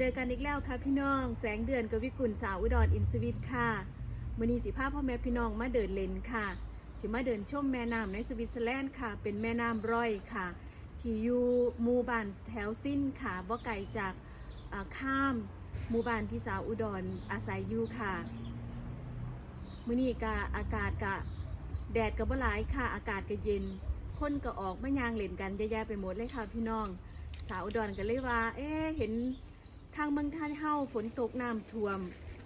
เจอกันอีกแล้วค่ะพี่น้อง แสงเดือนกับวิกุลสาวอุดรอินสวิตค่ะมือนีสิภาพพ่อแม่พี่น้องมาเดินเลนค่ะ สิมาเดินชมแม่น้ำในสวิตเซอร์แลนด์ค่ะ เป็นแม่น้ำร่อยค่ะ ที่อยู่หมู่บ้านแถวสิ้นค่ะบ่ไกลจากข้ามหมู่บ้านที่สาวอุดรอาศัยอยู่ค่ะมื้อนี้กะอากาศกะแดดก็บ่หลายค่ะ อากาศก็เย็น คนก็ออกมายางเล่นกันเยอะแยะไปหมดเลยค่ะพี่น้อง สาวอุดรก็เลยว่า เอ๊ะเห็น ทางเมืองท่านเฮาฝนตกน้ำท่วม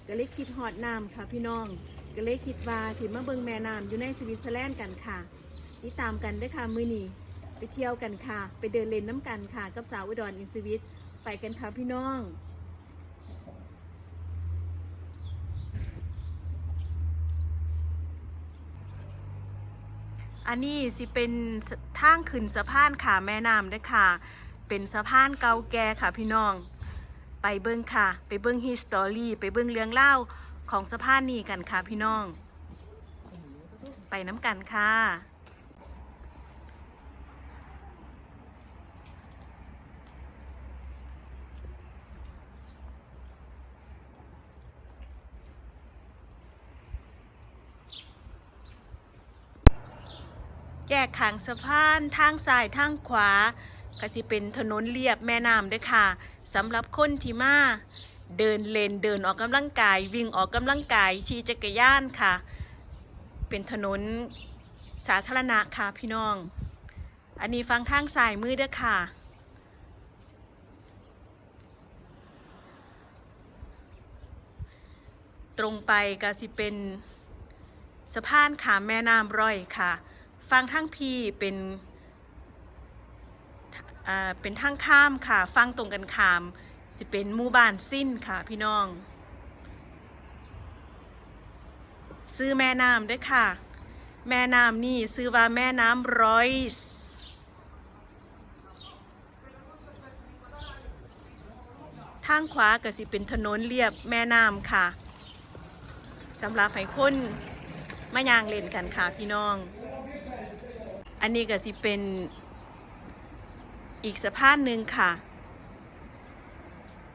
ก็เลยคิดฮอดน้ำค่ะพี่น้อง ก็เลยคิดว่าสิมาเบิ่งแม่น้ำอยู่ในสวิตเซอร์แลนด์กันค่ะติดตามกันด้วยค่ะมื้อนี้ไปเที่ยวกันค่ะ ไปเดินเล่นน้ำกันค่ะ กับสาวอุดรอินสวิตไปกันค่ะพี่น้องอันนี้สิเป็นทางขึ้นสะพานค่ะแม่น้ำด้วยค่ะ เป็นสะพานเก่าแก่ค่ะพี่น้อง ไปเบิ้งค่ะ ไปเบิ้งฮิสตอรี่ไปเบิ้งเรื่องเล่าของสะพานนี้กันค่ะพี่น้อง ไปน้ำกันค่ะแยกขางสะพานทางซ้ายทางขวา ก็สิเป็นถนนเลียบแม่น้ำเด้วยค่ะสำหรับคนที่มาเดินเลนเดินออกกำลังกาย วิ่งออกกำลังกายขี่จักรยานค่ะ เป็นถนนสาธารณะค่ะพี่น้อง อันนี้ฟังทางซ้ายมือเด้อค่ะตรงไปก็สิเป็นสะพานขามแม่น้ำร่อยค่ะ ฟังทั้งพี่เป็น อ่าเป็นทางข้ามค่ะฟังตรงกันข้าม สิเป็นหมู่บ้านสิ้นค่ะพี่น้องซื้อแม่น้ำด้วยค่ะ แม่น้ำนี่ซื้อว่าแม่น้ำร้อยส์ทางขวาก็สิเป็นถนนเรียบแม่น้ำค่ะสำหรับให้คนมายางเล่นกันค่ะพี่น้อง อันนี้ก็สิเป็น อีกสะพานหนึ่งค่ะ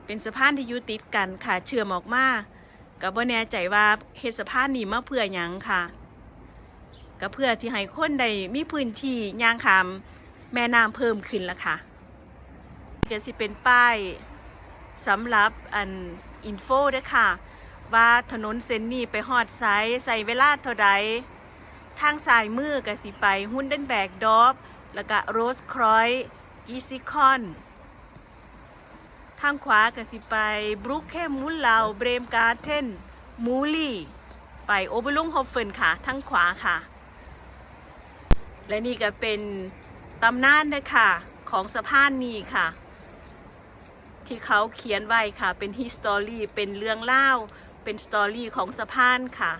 เป็นสะพานที่อยู่ติดกันค่ะ เชื่อมออกมาก็บ่แน่ใจว่าเฮ็ดสะพานนี้มาเพื่อหยังค่ะก็เพื่อที่ให้คนได้มีพื้นที่ย่างขามแม่น้ำเพิ่มขึ้นละค่ะก็สิเป็นป้ายสำหรับอันอินโฟด้วยค่ะ ว่าถนนเส้นนี้ไปฮอดไซใส่เวลาเท่าใดทางซ้ายมือก็สิไปฮุนเดนแบกดอฟแล้วก็โรสครอย อีซิคอน ทางขวาก็สิไปบรุกแคมมุลลาวเบรมการ์เทนมูลีไปโอเบลุงฮอฟเฟนค่ะ ทางขวาค่ะ และนี่ก็เป็นตำนานเลยค่ะของสะพานนี้ค่ะ ที่เขาเขียนไว้ค่ะ เป็นฮิสตอรี่เป็นเรื่องเล่าเป็นสตอรี่ของสะพานค่ะ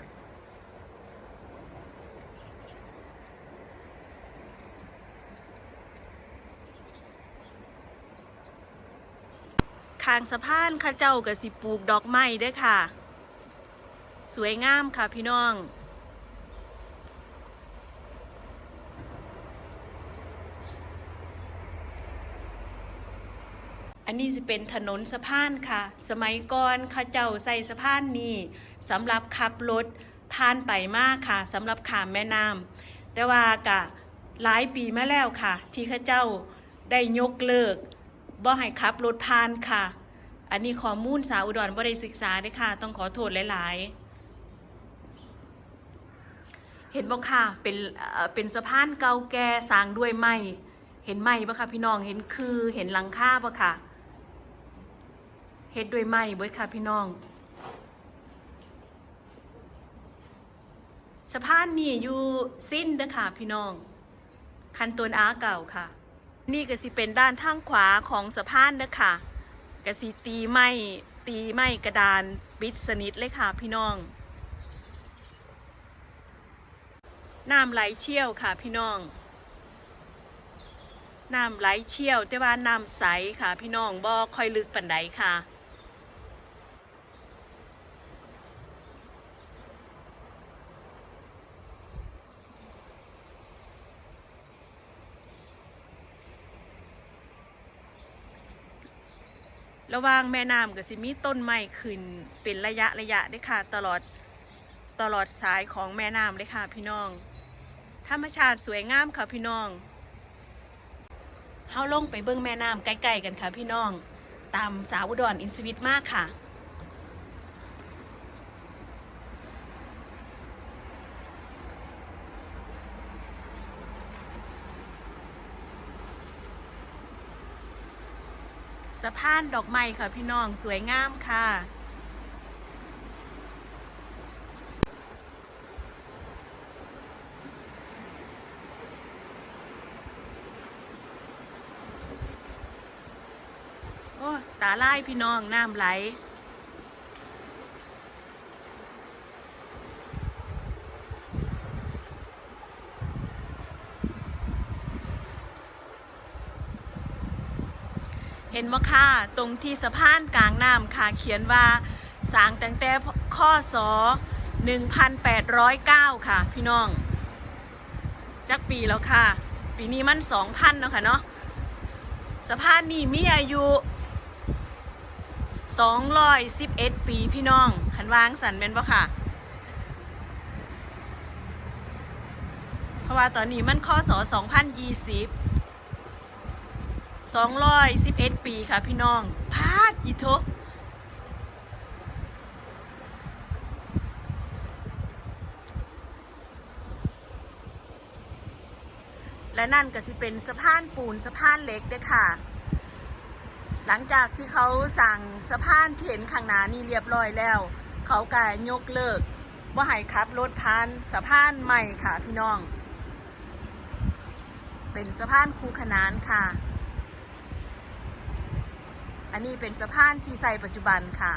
ข้างสะพานข้าเจ้าก็สิปลูกดอกไม้ด้วยค่ะ สวยงามค่ะพี่น้องอันนี้จะเป็นถนนสะพานค่ะ สมัยก่อนข้าเจ้าใส่สะพานนี้สำหรับขับรถผ่านไปมากค่ะสำหรับขามแม่น้ำแต่ว่ากะหลายปีมาแล้วค่ะ ที่ข้าเจ้าได้ยกเลิกบ่ให้ขับรถผ่านค่ะ อันนี้ข้อมูลสาวอุดรบ่ได้ศึกษาเด้ค่ะ ต้องขอโทษหลาย ๆ เห็นบ่ค่ะ เป็นเป็นสะพานเก่าแก่สร้างด้วยไม้ เห็นไม้บ่ค่ะพี่น้อง เห็นคือเห็นหลังคาบ่ค่ะ เฮ็ดด้วยไม้เบิดค่ะพี่น้อง สะพานนี่อยู่สิ้นเด้อค่ะพี่น้อง คันตวนอาเก่าค่ะ นี่ก็สิเป็นด้านทางขวาของสะพานเด้อค่ะ ก็สิตีไม้ตีไม้กระดานปิดสนิทเลยค่ะพี่น้อง น้ำไหลเชี่ยวค่ะพี่น้อง น้ำไหลเชี่ยวแต่ว่าน้ำใสค่ะพี่น้องบ่ค่อยลึกปันใดค่ะ ระว่างแม่น้ำก็สิมีต้นไม้ขึ้นเป็นระยะระยะเด้ค่ะ ตลอดตลอดสายของแม่น้ำเลยค่ะพี่น้อง ธรรมชาติสวยงามค่ะพี่น้องเฮาลงไปเบิ่งแม่น้ำใกล้ๆกันค่ะพี่น้อง ตามสาวอุดรอินสวิตมากค่ะ สะพานดอกไม้ค่ะพี่น้องสวยงามค่ะโอ้ตาไล่พี่น้องน้ำไหล ห็นว่าค่ะ ตรงที่สะพานกลางน้ำค่ะ เขียนว่าสางแตั้งแต่ข้อสอ1809 ค่ะ พี่น้อง จักปีแล้วค่ะ ปีนี้มัน 2,000แล้วค่ะเนาะสะพานนี้มีอายุ 211 ปีพี่น้อง ขันวางสันเป็นปะค่ะ เพราะว่าตอนนี้มันข้อสอ2020 211 ปีค่ะพี่น้อง พาดยิโทและนั่นก็สิเป็นสะพานปูนสะพานเล็กเด้อค่ะ หลังจากที่เขาสั่งสะพานที่เห็นข้างหน้านี่เรียบร้อยแล้ว เขาก็ยกเลิกว่าให้ขับรถผ่านสะพานใหม่ค่ะพี่น้อง เป็นสะพานคูขนานค่ะ อันนี้เป็นสะพานที่ใส่ปัจจุบันค่ะ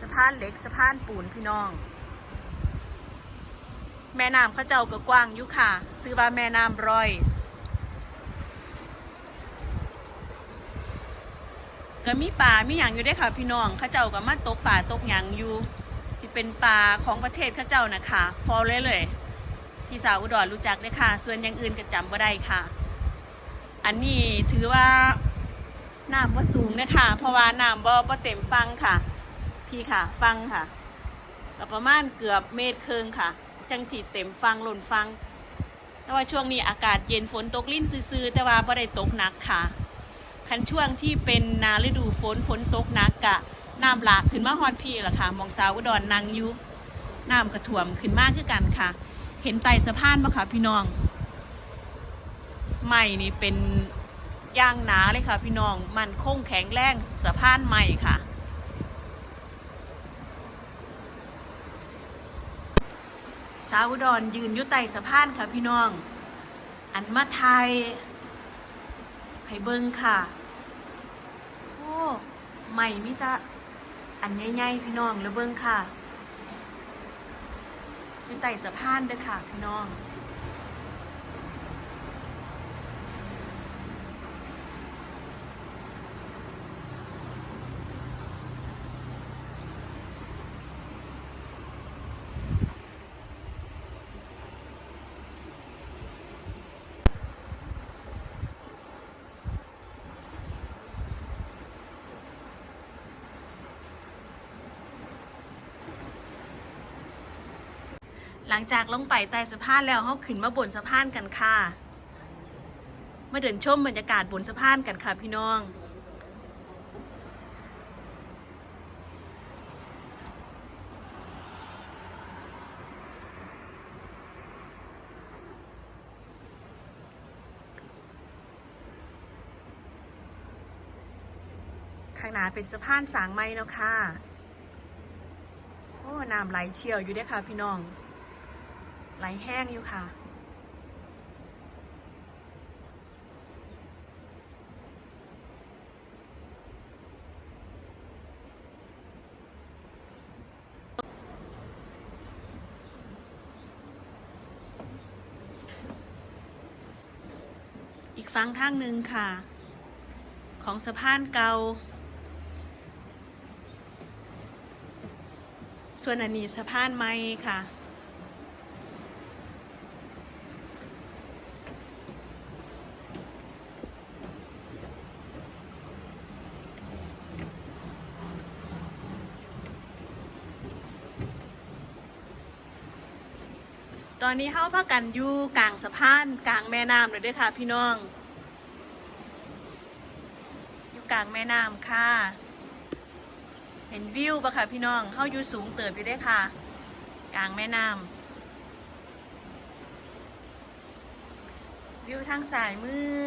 สะพานเล็กสะพานปูนพี่น้อง แม่น้ำข้าเจ้าก็กว้างอยู่ค่ะ ซื้อว่าแม่น้ำรอยส์ก็มีป่ามีอย่างอยู่ได้ค่ะพี่น้องข้าเจ้าก็มาตกป่าตกหยังอยู่ สิเป็นป่าของประเทศข้าเจ้านะคะฟอลเลยเลยพี่สาวอุดรรู้จักได้ค่ะ ส่วนอย่างอื่นก็จำบ่ได้ค่ะ อันนี้ถือว่า น้ำว่าสูงนะคะเพราะว่าน้ำบ่บ่เต็มฟังค่ะ พี่ค่ะ ฟังค่ะก็ประมาณเกือบเมตรครึ่งค่ะ จังสีเต็มฟังหล่นฟัง แต่ว่าช่วงนี้อากาศเย็นฝนตกลิ้นซื่อๆแต่ว่าบ่ได้ตกหนักค่ะ คันช่วงที่เป็นนาฤดูฝนฝนตกหนักกะน้ำหลากขึ้นมาฮอดพี่ละค่ะ มองสาวอุดรนางยู่น้ำกระถ่วมขึ้นมากขึ้นกันค่ะ เห็นไตสะพานปะคะพี่น้อง ใหม่นี่เป็น ย่างหนาเลยค่ะ พี่น้องมันคงแข็งแรงสะพานใหม่ค่ะ สาวอุดรยืนอยู่ใต้สะพานค่ะพี่น้อง อันมาไทยให้เบิ้งค่ะ โอ้ใหม่มิตะอันใหญ่ๆพี่น้องแล้วเบิ้งค่ะอยู่ใต้สะพานเด้อค่ะพี่น้อง หลังจากลงไปใต้สะพานแล้วเขาขึ้นมาบนสะพานกันค่ะ มาเดินชมบรรยากาศบนสะพานกันค่ะพี่น้อง ข้างหน้าเป็นสะพานสางไม้เนาะค่ะ โอ้ น้ำไหลเชี่ยวอยู่ด้อค่ะพี่น้อง ไหลแห้งอยู่ค่ะ อีกฝั่งทางหนึ่งค่ะ ของสะพานเก่าส่วนอันนี้สะพานไม้ค่ะ อนนี้เข้าพักกันอยู่กลางสะพานกลางแม่น้ำเลยด้วยค่ะ พี่น้อง อยู่กลางแม่น้ำค่ะ เห็นวิวปะค่ะพี่น้องเข้าอยู่สูงเติบอยู่ด้วยค่ะ กลางแม่น้ำวิวทางสายมือ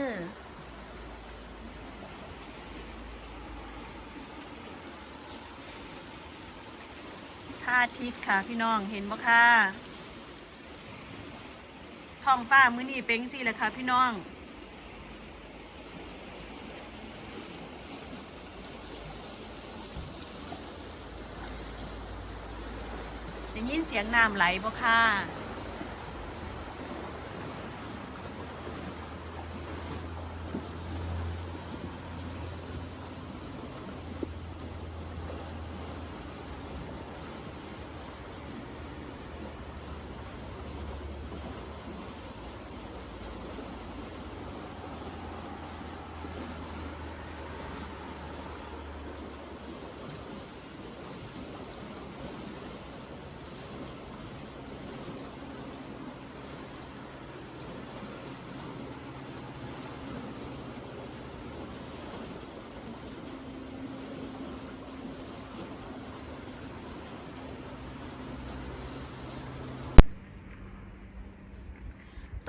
พระอาทิตย์ค่ะพี่น้องเห็นบ่ค่ะ ท้องฟ้ามื้อนี้เป็นสิแหละค่ะพี่น้อง ได้ยินเสียงน้ำไหลบ่ค่ะ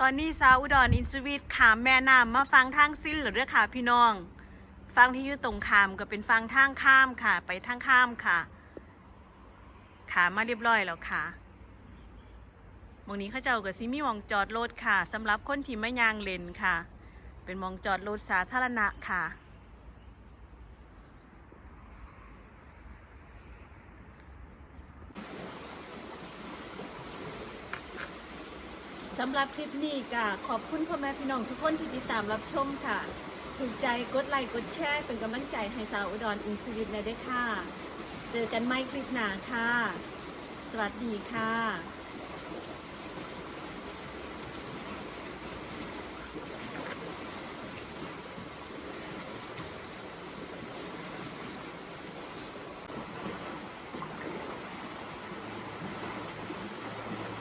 อนนี้สาวอุดรอินสวีทขามแม่น้ำมาฟังทางสิ้นหรือเรื่อค่ะพี่น้อง ฟังที่อยู่ตรงขามก็เป็นฟังทางข้ามค่ะ ไปทางข้ามค่ะ ขามาเรียบร้อยแล้วค่ะมองนี้เข้าเจ้ากับซิมีมองจอดรถค่ะสำหรับคนที่ไม่ยางเลนค่ะ เป็นมองจอดรถสาธารณะค่ะ สำหรับคลิปนี้ก็ขอบคุณพ่อแม่พี่น้องทุกคนที่ติดตามรับชมค่ะ ถูกใจกดไลค์กดแชร์เป็นกำลังใจให้สาวอุดรอินสวิตนะด้วยค่ะ เจอกันใหม่คลิปหน้าค่ะ สวัสดีค่ะ